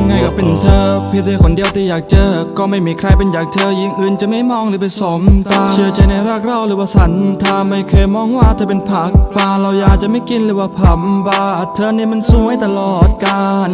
ยังไงก็เป็นเธอ เพียงแต่คนเดียวที่อยากเจอ ก็ไม่มีใครเป็นอยากเธอ ยิ่งอื่นจะไม่มองหรือไปสมตา เชื่อใจในรักเราหรือว่าสันทาไม่เคยมองว่าเธอเป็นผักปลาเราอยากจะไม่กินหรือว่าผับบาเธอนี่มันสวยตลอดกาล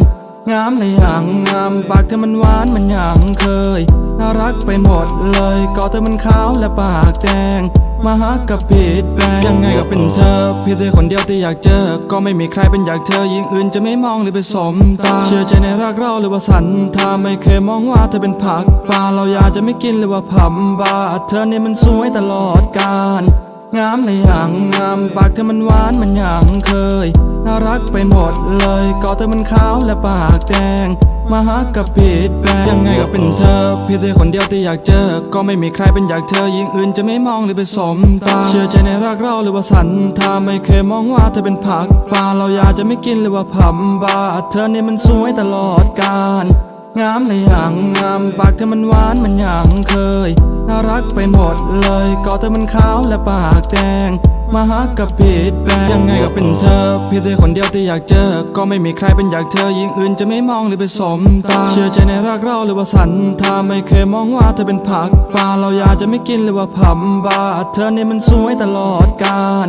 งามเลยอย่างงามปากเธอมันหวานมันอย่างเคย น่ารักไปหมดเลยก็เธอมันขาวและปากแดง มาฮักกับผิดแปลงยังไงก็เป็นเธอเพียงแต่คนเดียวที่อยากเจอ ก็ไม่มีใครเป็นอยากเธอยิ่งอื่นจะไม่มองหรือไปสมตา เชื่อใจในรักเราหรือว่าสันทาไม่เคยมองว่าเธอเป็นผักปลาเราอยากจะไม่กินหรือว่าผับบาเธอเนี่ยมันสวยตลอดกาล งามเลยอย่างงามปากเธอมันหวานมันอย่างเคย น่ารักไปหมดเลยก็เธอมันขาวและปากแดง มาฮักกับผิดแปลงยังไงก็เป็นเธอ เพียงแต่คนเดียวที่อยากเจอ ก็ไม่มีใครเป็นอยากเธอยิ่งอื่นจะไม่มองหรือไปสมตา เชื่อใจในรักเราหรือว่าสันทาไม่เคยมองว่าเธอเป็นผักปลาเราอยากจะไม่กินหรือว่าผับบาเธอนี่มันสวยตลอดกาลงามเลยอย่างงามปากเธอมันหวานมันอย่างเคย รักไปหมดเลยก็เธอมันขาวและปากแดง มาฮักกับผิดแปลงยังไงก็เป็นเธอเพียงแต่คนเดียวที่อยากเจอ ก็ไม่มีใครเป็นอยากเธอยิ่งอื่นจะไม่มองหรือไปสมตา เชื่อใจในรักเราหรือว่าสันทาไม่เคยมองว่าเธอเป็นผักปลาเราอยากจะไม่กินหรือว่าผับบาเธอนี่มันสวยตลอดกาล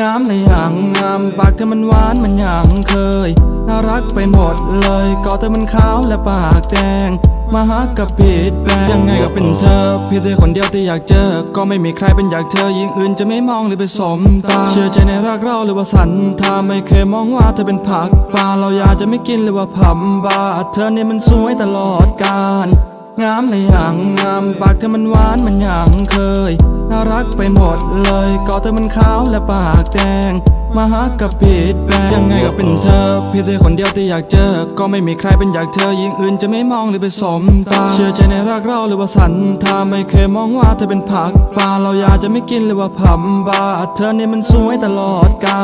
งามเลยอย่างงามปากเธอมันหวานมันอย่างเคย น่ารักไปหมดเลยก็เธอมันขาวและปากแดง มาหากับผิดแปลงยังไงก็เป็นเธอเพียงแต่คนเดียวที่อยากเจอ ก็ไม่มีใครเป็นอยากเธอยิ่งอื่นจะไม่มองหรือไปสมตา เชื่อใจในรักเราหรือว่าสันทาไม่เคยมองว่าเธอเป็นผักปลาเราอยากจะไม่กินหรือว่าผับบาเธอเนี่ยมันสวยตลอดกาล งามเลยอย่างงามปากเธอมันหวานมันอย่างเคย น่ารักไปหมดเลยก็เธอมันขาวและปากแดง มาฮักกับผิดแปลงยังไงก็เป็นเธอเพียงแต่คนเดียวที่อยากเจอ ก็ไม่มีใครเป็นอยากเธอยิ่งอื่นจะไม่มองหรือไปสมตา เชื่อใจในรักเราหรือว่าสันทาไม่เคยมองว่าเธอเป็นผักปลาเราอยากจะไม่กินหรือว่าผับบาเธอเนี่ยมันสวยตลอดกาล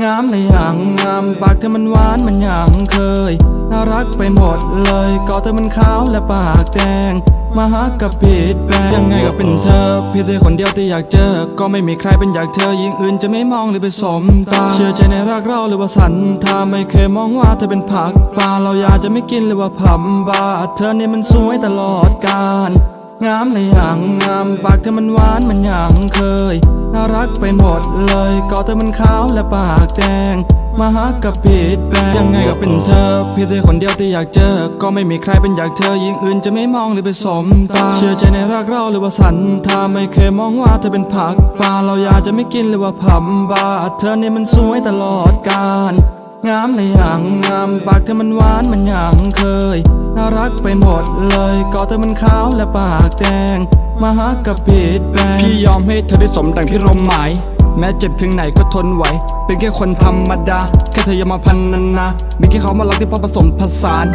งามเลยอย่างงามปากเธอมันหวานมันอย่างเคย น่ารักไปหมดเลยก็เธอมันขาวและปากแดง มาฮักกับผิดแปลงยังไงก็เป็นเธอเพียงแต่คนเดียวที่อยากเจอ ก็ไม่มีใครเป็นอยากเธอยิ่งอื่นจะไม่มองหรือไปสมตา เชื่อใจในรักเราหรือว่าสันทาไม่เคยมองว่าเธอเป็นผักปลาเราอยากจะไม่กินหรือว่าผับบาเธอเนี่ยมันสวยตลอดกาล งามเลยอย่างงามปากเธอมันหวานมันอย่างเคย น่ารักไปหมดเลยก็เธอมันขาวและปากแดง มาฮักกับผิดแปลงยังไงก็เป็นเธอเพียงแต่คนเดียวที่อยากเจอ ก็ไม่มีใครเป็นอยากเธอยิ่งอื่นจะไม่มองหรือไปสมตา เชื่อใจในรักเราหรือว่าสันทาไม่เคยมองว่าเธอเป็นผักปลาเราอยากจะไม่กินหรือว่าผับบาเธอเนี่ยมันสวยตลอดกาล งามเลยอย่างงามปากเธอมันหวานมันอย่างเคย น่ารักไปหมดเลยก็เธอมันขาวและปากแดงมาฮักกับผิดแปลงพี่ยอมให้เธอได้สมดังที่รมหมาย แม้เจ็บเพียงไหนก็ทนไหว เป็นแค่คนธรรมดา แค่เธออย่ามาพันนันนามีแค่เขามารักที่พอผสมผสาน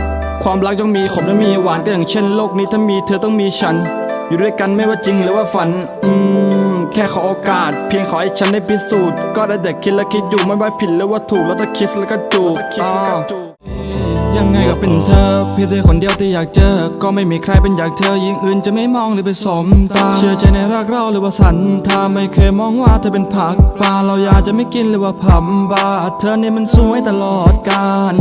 ความรักยังมีขมและมีหวานก็อย่างเช่นโลกนี้ถ้ามีเธอต้องมีฉัน อยู่ด้วยกันไม่ว่าจริงหรือว่าฝันอืม แค่ขอโอกาส เพียงขอให้ฉันได้พิสูจน์ ก็ได้แต่คิดและคิดอยู่ไม่ว่าผิดหรือว่าถูกแล้วถ้าคิดแล้วก็จูบยังไงก็เป็นเธอ เพียงแต่คนเดียวที่อยากเจอ ก็ไม่มีใครเป็นอยากเธอยิ่งอื่นจะไม่มองหรือไปสมตา เชื่อใจในรักเราหรือว่าสันทาไม่เคยมองว่าเธอเป็นผักปลาเราอยากจะไม่กินหรือว่าผับบาเธอนี่มันสวยตลอดกาล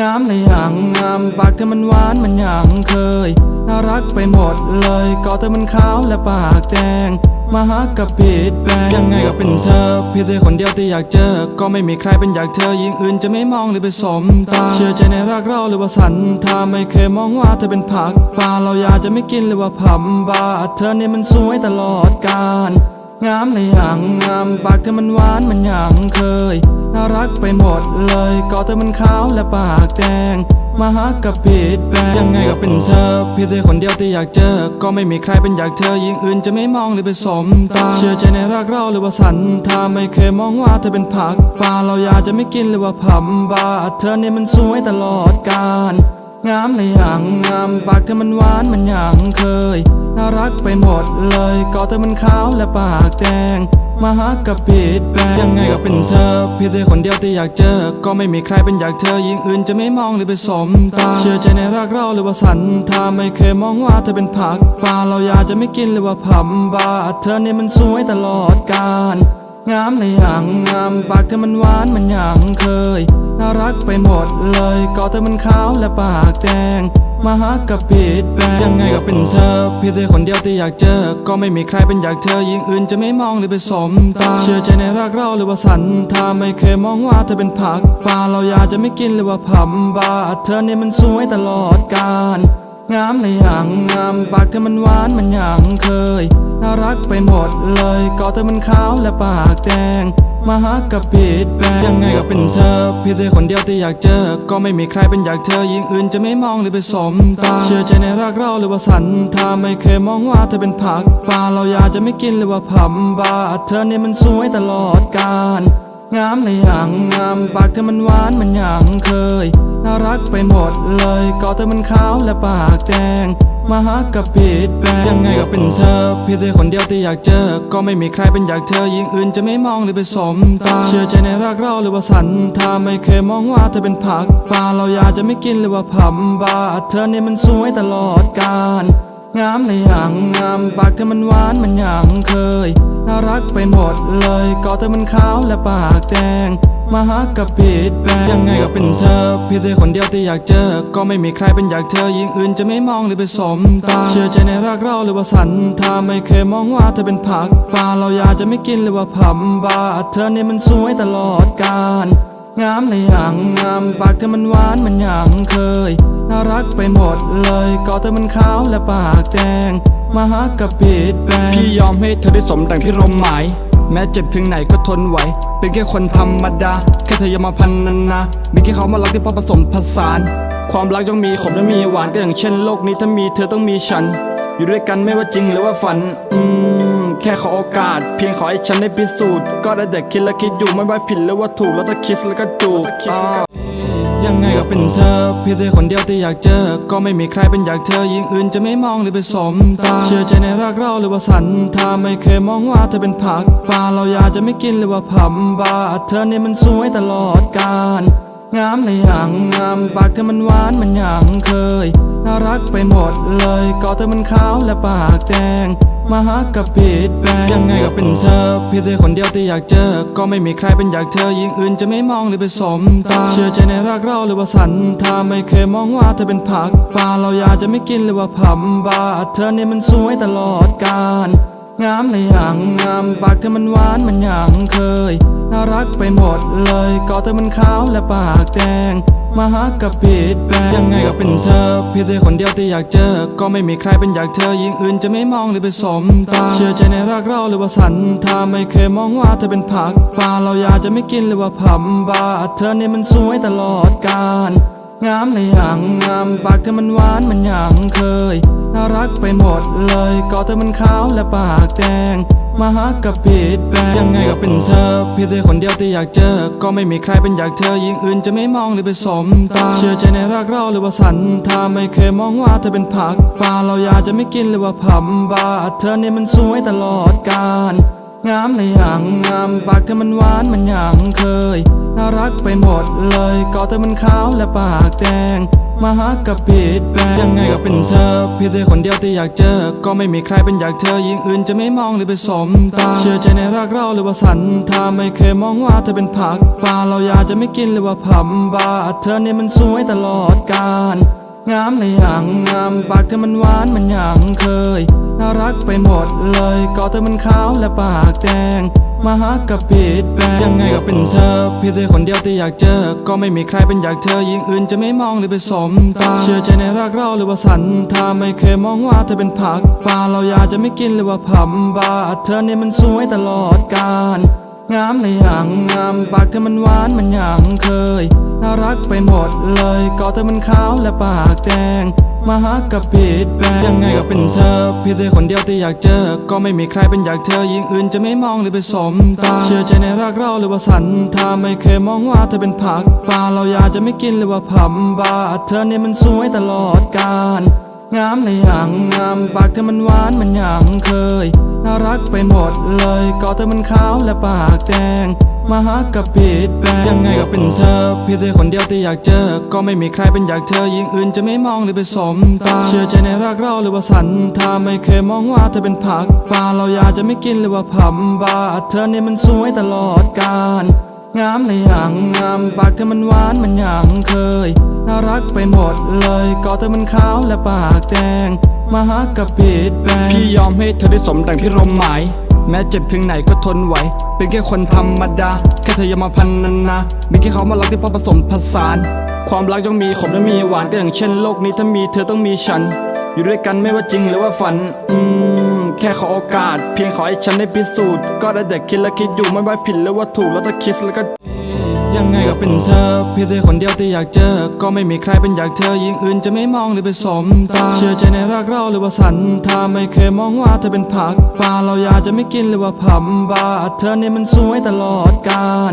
งามเลยอย่างงามปากเธอมันหวานมันอย่างเคยน่ารักไปหมดเลยก็เธอมันขาวและปากแดง มาฮักกับผิดแปลงยังไงก็เป็นเธอเพียงแต่คนเดียวที่อยากเจอ ก็ไม่มีใครเป็นอยากเธอยิ่งอื่นจะไม่มองหรือไปสมตา เชื่อใจในรักเราหรือว่าสันทาไม่เคยมองว่าเธอเป็นผักปลาเราอยากจะไม่กินหรือว่าผับบาเธอเนี่ยมันสวยตลอดกาลงามเลยอย่างงามปากเธอมันหวานมันอย่างเคย น่ารักไปหมดเลยก็เธอมันขาวและปากแดง มาฮักกับผิดแปลงยังไงก็เป็นเธอเพียงแต่คนเดียวที่อยากเจอ ก็ไม่มีใครเป็นอยากเธอยิ่งอื่นจะไม่มองหรือไปสมตา เชื่อใจในรักเราหรือว่าสันทาไม่เคยมองว่าเธอเป็นผักปลาเราอยากจะไม่กินหรือว่าผับบาเธอเนี่ยมันสวยตลอดกาลงามเลยอย่างงามปากเธอมันหวานมันอย่างเคย น่ารักไปหมดเลยก็เธอมันขาวและปากแดง มาฮักกับผิดแปลงยังไงก็เป็นเธอ เพียงเธอคนเดียวที่อยากเจอ ก็ไม่มีใครเป็นอยากเธอยิ่งอื่นจะไม่มองหรือไปสมตา เชื่อใจในรักเราหรือว่าสันทาไม่เคยมองว่าเธอเป็นผักปลาเราอยากจะไม่กินหรือว่าผับบาเธอนี่มันสวยตลอดกาล งามเลยอย่างงามปากเธอมันหวานมันอย่างเคย น่ารักไปหมดเลยก็เธอมันขาวและปากแดง มาฮักกับผิดแปลงยังไงก็เป็นเธอเพียงแต่คนเดียวที่อยากเจอ ก็ไม่มีใครเป็นอยากเธอยิ่งอื่นจะไม่มองหรือไปสมตา เชื่อใจในรักเราหรือว่าสันทาไม่เคยมองว่าเธอเป็นผักปลาเราอยากจะไม่กินหรือว่าผับบาเธอเนี่ยมันสวยตลอดกาล งามเลยอย่างงามปากเธอมันหวานมันอย่างเคย น่ารักไปหมดเลยก็เธอมันขาวและปากแดง มาฮักกับผิดแปลงยังไงก็เป็นเธอเพียงแต่คนเดียวที่อยากเจอ ก็ไม่มีใครเป็นอยากเธอยิ่งอื่นจะไม่มองหรือไปสมตา เชื่อใจในรักเราหรือว่าสันทาไม่เคยมองว่าเธอเป็นผักปลาเราอยากจะไม่กินหรือว่าผับบาเธอเนี่ยมันสวยตลอดกาล งามเลยอย่างงามปากเธอมันหวานมันอย่างเคย น่ารักไปหมดเลยก็เธอมันขาวและปากแดง มาฮักกับผิดแปลงยังไงก็เป็นเธอเพียงแต่คนเดียวที่อยากเจอ ก็ไม่มีใครเป็นอยากเธอยิ่งอื่นจะไม่มองหรือไปสมตา เชื่อใจในรักเราหรือว่าสันทาไม่เคยมองว่าเธอเป็นผักปลาเราอยากจะไม่กินหรือว่าผับบาเธอเนี่ยมันสวยตลอดกาลงามเลยอย่างงามปากเธอมันหวานมันอย่างเคย น่ารักไปหมดเลยก็เธอมันขาวและปากแดง มาฮักกับผิดแปลงยังไงก็เป็นเธอเพียงแต่คนเดียวที่อยากเจอ ก็ไม่มีใครเป็นอยากเธอยิ่งอื่นจะไม่มองหรือไปสมตา เชื่อใจในรักเราหรือว่าสันทาไม่เคยมองว่าเธอเป็นผักปลาเราอยากจะไม่กินหรือว่าผับบาเธอเนี่ยมันสวยตลอดกาลงามเลยอย่างงามปากเธอมันหวานมันอย่างเคย น่ารักไปหมดเลยก็เธอมันขาวและปากแดง มาฮักกับผิดแปลงพี่ยอมให้เธอได้สมดังที่รมหมาย แม้เจ็บเพียงไหนก็ทนไหว เป็นแค่คนธรรมดา แค่เธออย่ามาพันนันนามีแค่เขามารักที่พอผสมผสาน ความรักต้องมีขมและมีหวานก็อย่างเช่นโลกนี้ถ้ามีเธอต้องมีฉัน อยู่ด้วยกันไม่ว่าจริงหรือว่าฝัน อืมแค่ขอโอกาส เพียงขอให้ฉันได้พิสูจน์ ก็ได้แต่คิดและคิดอยู่ไม่ว่าผิดหรือว่าถูกแล้วถ้าคิดแล้วก็จูบ ยังไงก็เป็นเธอ เพียงแต่คนเดียวที่อยากเจอ ก็ไม่มีใครเป็นอยากเธอยิ่งอื่นจะไม่มองหรือไปสมตา เชื่อใจในรักเราหรือว่าสันทาไม่เคยมองว่าเธอเป็นผักปลาเราอยากจะไม่กินหรือว่าผับบาเธอเนี่ยมันสวยตลอดกาลงามเลยอย่างงามปากเธอมันหวานมันอย่างเคย น่ารักไปหมดเลยก็เธอมันขาวและปากแดง มาฮักกับผิดแปลงยังไงก็เป็นเธอเพียงเธอคนเดียวที่อยากเจอ ก็ไม่มีใครเป็นอยากเธอยิ่งอื่นจะไม่มองหรือไปสมตา เชื่อใจในรักเราหรือว่าสันทาไม่เคยมองว่าเธอเป็นผักปลาเราอยากจะไม่กินหรือว่าผับบาเธอเนี่ยมันสวยตลอดกาล งามเลยอย่างงามปากเธอมันหวานมันอย่างเคย น่ารักไปหมดเลยก็เธอมันขาวและปากแดง มาฮักกับผิดแปลงยังไงก็เป็นเธอเพียงแต่คนเดียวที่อยากเจอ ก็ไม่มีใครเป็นอยากเธอยิ่งอื่นจะไม่มองหรือไปสมตา เชื่อใจในรักเราหรือว่าสันทาไม่เคยมองว่าเธอเป็นผักปลาเราอยากจะไม่กินหรือว่าผับบาเธอเนี่ยมันสวยตลอดกาล งามเลยอย่างงามปากเธอมันหวานมันอย่างเคย น่ารักไปหมดเลยก็เธอมันขาวและปากแดง มาฮักกับผิดแปลงยังไงก็เป็นเธอเพียงแต่คนเดียวที่อยากเจอ ก็ไม่มีใครเป็นอยากเธอยิ่งอื่นจะไม่มองหรือไปสมตา เชื่อใจในรักเราหรือว่าสันทาไม่เคยมองว่าเธอเป็นผักปลาเราอยากจะไม่กินหรือว่าผับบาเธอเนี่ยมันสวยตลอดกาล งามเลยอย่างงามปากเธอมันหวานมันอย่างเคย น่ารักไปหมดเลยก็เธอมันขาวและปากแดง มาฮักกับผิดแปลงยังไงก็เป็นเธอ เพียงแต่คนเดียวที่อยากเจอ ก็ไม่มีใครเป็นอยากเธอยิ่งอื่นจะไม่มองหรือไปสมตา เชื่อใจในรักเราหรือว่าสันทาไม่เคยมองว่าเธอเป็นผักปลาเราอยากจะไม่กินหรือว่าผับบาเธอเนี่ยมันสวยตลอดกาล งามเลยอย่างงามปากเธอมันหวานมันอย่างเคย น่ารักไปหมดเลยก็เธอมันขาวและปากแดง มาฮักกับผิดแปลงยังไงก็เป็นเธอเพียงแต่คนเดียวที่อยากเจอ ก็ไม่มีใครเป็นอยากเธอยิ่งอื่นจะไม่มองหรือไปสมตา เชื่อใจในรักเราหรือว่าสันทาไม่เคยมองว่าเธอเป็นผักปลาเราอยากจะไม่กินหรือว่าผับบาเธอเนี่ยมันสวยตลอดกาลงามเลยอย่างงามปากเธอมันหวานมันอย่างเคย น่ารักไปหมดเลยก็เธอมันขาวและปากแดง มาฮักกับผิดแปลงยังไงก็เป็นเธอเพียงแต่คนเดียวที่อยากเจอ ก็ไม่มีใครเป็นอยากเธอยิ่งอื่นจะไม่มองหรือไปสมตา เชื่อใจในรักเราหรือว่าสันทาไม่เคยมองว่าเธอเป็นผักปลาเราอยากจะไม่กินหรือว่าผับบาเธอเนี่ยมันสวยตลอดกาลงามเลยอย่างงามปากเธอมันหวานมันอย่างเคย น่ารักไปหมดเลยก็เธอมันขาวและปากแดง มมาหากับผิดแปลงยังไงก็เป็นเธอเพียงแต่คนเดียวที่อยากเจอ ก็ไม่มีใครเป็นอยากเธอยิ่งอื่นจะไม่มองหรือไปสมตา เชื่อใจในรักเราหรือว่าสันทาไม่เคยมองว่าเธอเป็นผักปลาเราอยากจะไม่กินหรือว่าผับบาเธอนี่มันสวยตลอดกาลงามเลยอย่างงามปากเธอมันหวานมันอย่างเคยน่ารักไปหมดเลยก็เธอมันขาวและปากแดงมาหากับผิดแปลงพี่ยอมให้เธอได้สมดังที่รมหมาย แม้เจ็บเพียงไหนก็ทนไหว เป็นแค่คนธรรมดา แค่เธอยมาพันนันนา มีแค่เขามารักที่พอผสมผสาน ความรักย่อมมีขมและมีหวานก็อย่างเช่นโลกนี้ถ้ามีเธอต้องมีฉัน อยู่ด้วยกันไม่ว่าจริงหรือว่าฝัน อืม แค่ขอโอกาส เพียงขอให้ฉันได้พิสูจน์ ก็ได้แต่คิดและคิดอยู่ไม่ว่าผิดหรือว่าถูกแล้วถ้าคิดแล้วก็ ยังไงก็เป็นเธอ เพียงแต่คนเดียวที่อยากเจอ ก็ไม่มีใครเป็นอยากเธอยิ่งอื่นจะไม่มองหรือไปสมตา เชื่อใจในรักเราหรือว่าสันทาไม่เคยมองว่าเธอเป็นผักปลาเราอยากจะไม่กินหรือว่าผับบาเธอเนี่ยมันสวยตลอดกาล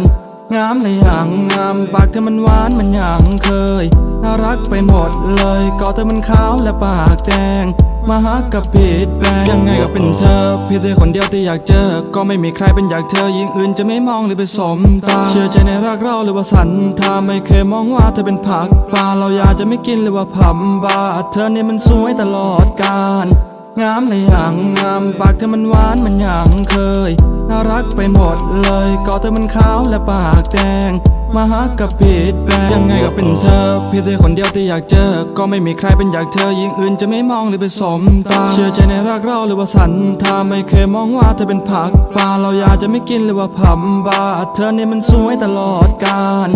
งามเลยอย่างงามปากเธอมันหวานมันอย่างเคย น่ารักไปหมดเลยก็เธอมันขาวและปากแดง มาหากับผิดแปลงยังไงก็เป็นเธอเพียงแต่คนเดียวที่อยากเจอ ก็ไม่มีใครเป็นอยากเธอยิ่งอื่นจะไม่มองหรือไปสมตา เชื่อใจในรักเราหรือว่าสันทาไม่เคยมองว่าเธอเป็นผักปลาเราอยากจะไม่กินหรือว่าผับบาเธอนี่มันสวยตลอดกาลงามเลยอย่างงามปากเธอมันหวานมันอย่างเคย น่ารักไปหมดเลยก็เธอมันขาวและปากแดง มาหากับผิดแปลงยังไงก็เป็นเธอเพียงแต่คนเดียวที่อยากเจอ ก็ไม่มีใครเป็นอยากเธอยิ่งอื่นจะไม่มองหรือไปสมตา เชื่อใจในรักเราหรือว่าสันทาไม่เคยมองว่าเธอเป็นผักปลาเราอยากจะไม่กินหรือว่าผับบาเธอเนี่ยมันสวยตลอดกาล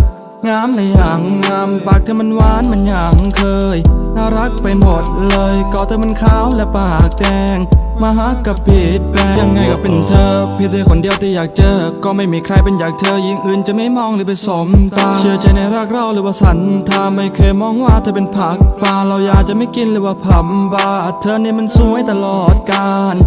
งามเลยอย่างงามปากเธอมันหวานมันอย่างเคยน่ารักไปหมดเลยก็เธอมันขาวและปากแดง มาหากับผิดแปลงยังไงก็เป็นเธอเพียงแต่คนเดียวที่อยากเจอ ก็ไม่มีใครเป็นอยากเธอยิ่งอื่นจะไม่มองหรือไปสมตาเชื่อใจในรักเราหรือว่าสันทาไม่เคยมองว่าเธอเป็นผักปลาเราอยากจะไม่กินหรือว่าผับบาเธอนี่มันสวยตลอดกาล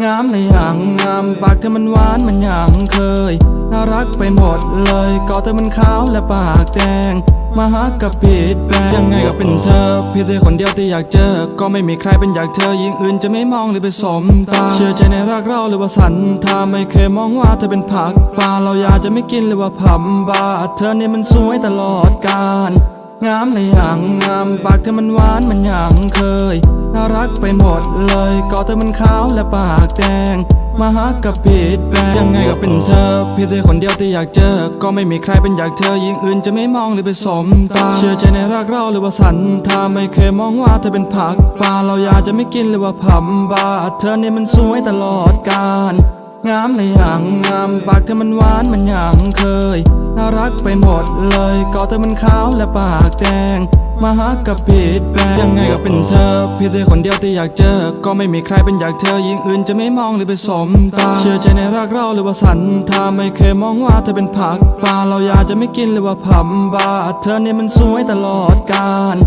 งามเลยย่างงามปากเธอมันหวานมันย่างเคย น่ารักไปหมดเลยก็เธอมันขาวและปากแดง มาหากับผิดแปลงยังไงก็เป็นเธอเพียงแต่คนเดียวที่อยากเจอ ก็ไม่มีใครเป็นอยากเธอยิ่งอื่นจะไม่มองหรือไปสมตา เชื่อใจในรักเราหรือว่าสันทาไม่เคยมองว่าเธอเป็นผักปลาเราอยากจะไม่กินหรือว่าผับบาเธอนี่มันสวยตลอดกาล งามเลยอย่างงามปากเธอมันหวานมันอย่างเคย น่ารักไปหมดเลยก็เธอมันขาวและปากแดง มาหากับผิดแปลงยังไงก็เป็นเธอเพียงแต่คนเดียวที่อยากเจอ ก็ไม่มีใครเป็นอยากเธอยิ่งอื่นจะไม่มองหรือไปสมตา เชื่อใจในรักเราหรือว่าสันทาไม่เคยมองว่าเธอเป็นผักปลาเราอยากจะไม่กินหรือว่าผับบาเธอเนี่ยมันสวยตลอดกาลงามเลยอย่างงามปากเธอมันหวานมันอย่างเคย น่ารักไปหมดเลยก็เธอมันขาวและปากแดง มาหากับผิดแปลงยังไงก็เป็นเธอเพียงแต่คนเดียวที่อยากเจอ ก็ไม่มีใครเป็นอยากเธอยิ่งอื่นจะไม่มองหรือไปสมตา เชื่อใจในรักเราหรือว่าสันทาไม่เคยมองว่าเธอเป็นผักปลาเราอยากจะไม่กินหรือว่าผับบาเธอนี่มันสวยตลอดกาล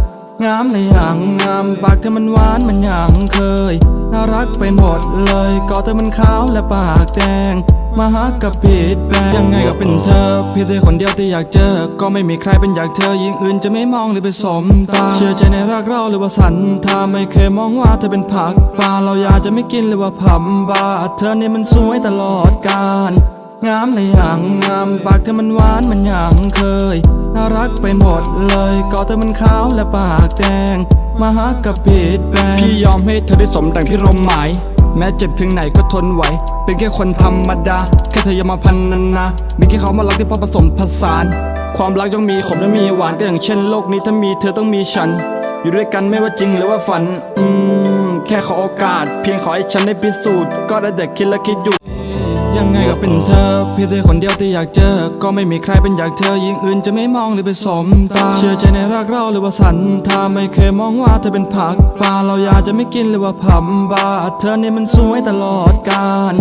งามเลยอย่างงามปากเธอมันหวานมันอย่างเคย น่ารักไปหมดเลยก็เธอมันขาวและปากแดง มาหากับผิดแปลงยังไงก็เป็นเธอเพียงแต่คนเดียวที่อยากเจอ ก็ไม่มีใครเป็นอยากเธอยิ่งอื่นจะไม่มองหรือไปสมตา เชื่อใจในรักเราหรือว่าสันทาไม่เคยมองว่าเธอเป็นผักปลาเราอยากจะไม่กินหรือว่าผับบาเธอนี่มันสวยตลอดกาล งามเลยอย่างงามปากเธอมันหวานมันอย่างเคย น่ารักไปหมดเลยก็เธอมันขาวและปากแดง มาหากับผิดแปลงพี่ยอมให้เธอได้สมดังที่รมหมาย แม้เจ็บเพียงไหนก็ทนไหว เป็นแค่คนธรรมดา แค่เธออย่ามาพันนันนามีแค่เขามารักที่พอผสมผสาน ความรักย่อมมีขมและมีหวานก็อย่างเช่นโลกนี้ถ้ามีเธอต้องมีฉัน อยู่ด้วยกันไม่ว่าจริงหรือว่าฝัน อืมแค่ขอโอกาส เพียงขอให้ฉันได้พิสูจน์ก็ได้แต่คิดและคิดอยู่ ยังไงก็เป็นเธอ เพียงแต่คนเดียวที่อยากเจอ ก็ไม่มีใครเป็นอยากเธอยิ่งอื่นจะไม่มองหรือไปสมตา เชื่อใจในรักเราหรือว่าสันทาไม่เคยมองว่าเธอเป็นผักปลาเราอยากจะไม่กินหรือว่าผับบาเธอนี่มันสวยตลอดกาล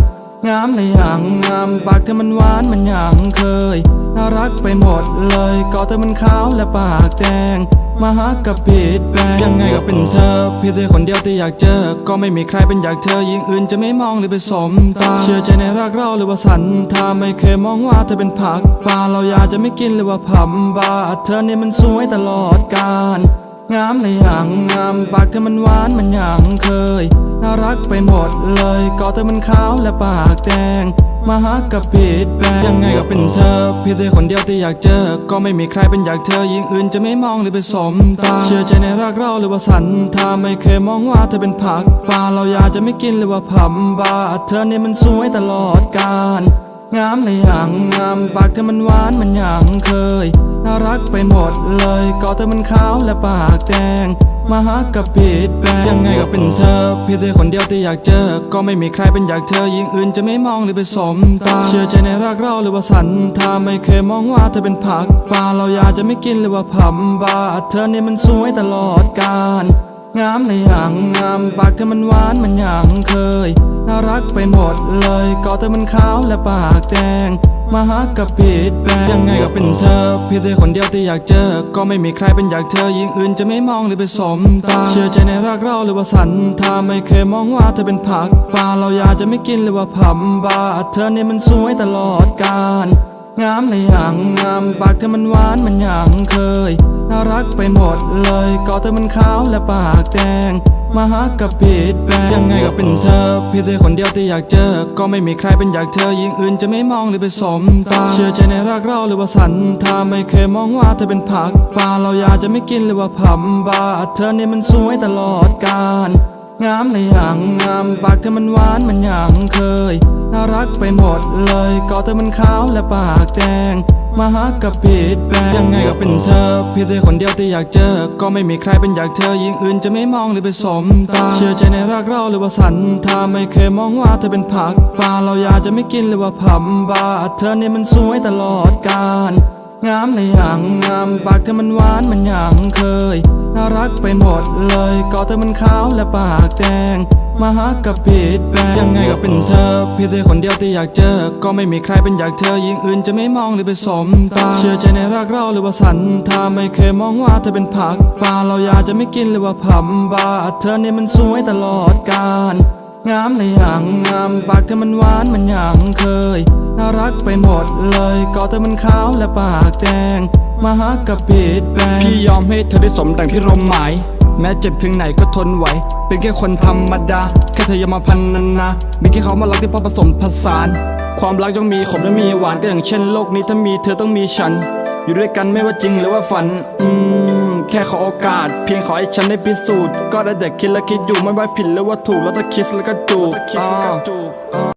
งามเลยอย่างงามปากเธอมันหวานมันอย่างเคยน่ารักไปหมดเลยก็เธอมันขาวและปากแดง มาหากับผิดแปลยังไงก็เป็นเธอเพียงแต่คนเดียวที่อยากเจอ ก็ไม่มีใครเป็นอยากเธอยิ่งอื่นจะไม่มองหรือไปสมตา เชื่อใจในรักเราหรือว่าสันทาไม่เคยมองว่าเธอเป็นผักปลาเราอยากจะไม่กินหรือว่าผับบาเธอเนี่ยมันสวยตลอดกาลงามเลยอย่างงามปากเธอมันหวานมันอย่างเคยน่ารักไปหมดเลยก็เธอมันขาวและปากแดงมาหากับผิดแปลยังไงก็เป็นเธอ เพียงแต่คนเดียวที่อยากเจอ ก็ไม่มีใครเป็นอยากเธอยิ่งอื่นจะไม่มองหรือไปสมตา เชื่อใจในรักเราหรือว่าสันทาไม่เคยมองว่าเธอเป็นผักปลาเราอยากจะไม่กินหรือว่าผับบาเธอนี่มันสวยตลอดกาลงามเลยอย่างงามปากเธอมันหวานมันอย่างเคย น่ารักไปหมดเลยก็เธอมันขาวและปากแดง มาหากับผิดแปลงยังไงก็เป็นเธอเพียงแต่คนเดียวที่อยากเจอ ก็ไม่มีใครเป็นอยากเธอยิ่งอื่นจะไม่มองหรือไปสมตา เชื่อใจในรักเราหรือว่าสันทาไม่เคยมองว่าเธอเป็นผักปลาเราอยากจะไม่กินหรือว่าผับบาเธอเนี่ยมันสวยตลอดกาล งามเลยอย่างงามปากเธอมันหวานมันอย่างเคย น่ารักไปหมดเลยก็เธอมันขาวและปากแดงมาหากับผิดแปลงยังไงก็เป็นเธอเพียงแต่คนเดียวที่อยากเจอ ก็ไม่มีใครเป็นอยากเธอยิ่งอื่นจะไม่มองหรือไปสมตา เชื่อใจในรักเราหรือว่าสันทาไม่เคยมองว่าเธอเป็นผักปลาเราอยากจะไม่กินหรือว่าผับบาเธอเนี่ยมันสวยตลอดกาล งามเลยอย่างงามปากเธอมันหวานมันอย่างเคย น่ารักไปหมดเลยก็เธอมันขาวและปากแดง มาหากับผิดแปลงยังไงก็เป็นเธอเพียงแต่คนเดียวที่อยากเจอ ก็ไม่มีใครเป็นอยากเธอยิ่งอื่นจะไม่มองหรือไปสมตา เชื่อใจในรักเราหรือว่าสันทาไม่เคยมองว่าเธอเป็นผักปลาเราอยากจะไม่กินหรือว่าผับบาเธอเนี่ยมันสวยตลอดกาล งามเลยอย่างงามปากเธอมันหวานมันอย่างเคย น่ารักไปหมดเลยก็เธอมันขาวและปากแดง มาหากับผิดแปลงยังไงก็เป็นเธอ เพียงแต่คนเดียวที่อยากเจอ ก็ไม่มีใครเป็นอยากเธอยิ่งอื่นจะไม่มองหรือไปสมตา เชื่อใจในรักเราหรือว่าสันทาไม่เคยมองว่าเธอเป็นผักปลาเราอยากจะไม่กินหรือว่าผับบาเธอนี่มันสวยตลอดกาลงามเลยอย่างงามปากเธอมันหวานมันอย่างเคย น่ารักไปหมดเลยก็เธอมันขาวและปากแดง มาหากับผิดแปลงยังไงก็เป็นเธอเพียงแต่คนเดียวที่อยากเจอ ก็ไม่มีใครเป็นอยากเธอยิ่งอื่นจะไม่มองหรือไปสมตา เชื่อใจในรักเราหรือว่าสันทาไม่เคยมองว่าเธอเป็นผักปลาเราอยากจะไม่กินหรือว่าผับบาเธอนี่มันสวยตลอดกาลงามเลยอย่างงามปากเธอมันหวานมันอย่างเคย น่ารักไปหมดเลยก็เธอมันขาวและปากแดง มาหากับผิดแปลงพี่ยอมให้เธอได้สมดังที่รมหมาย แม้เจ็บเพียงไหนก็ทนไหว เป็นแค่คนธรรมดา แค่เธออย่ามาพันนันนามีแค่เขามารักที่พอผสมผสาน ความรักยังมีขมและมีหวานก็อย่างเช่นโลกนี้ถ้ามีเธอต้องมีฉัน อยู่ด้วยกันไม่ว่าจริงหรือว่าฝัน อืม แค่ขอโอกาส เพียงขอให้ฉันได้พิสูจน์ ก็ได้แต่คิดและคิดอยู่ไม่ว่าผิดหรือว่าถูกแล้วถ้าคิดแล้วก็จูบอ่า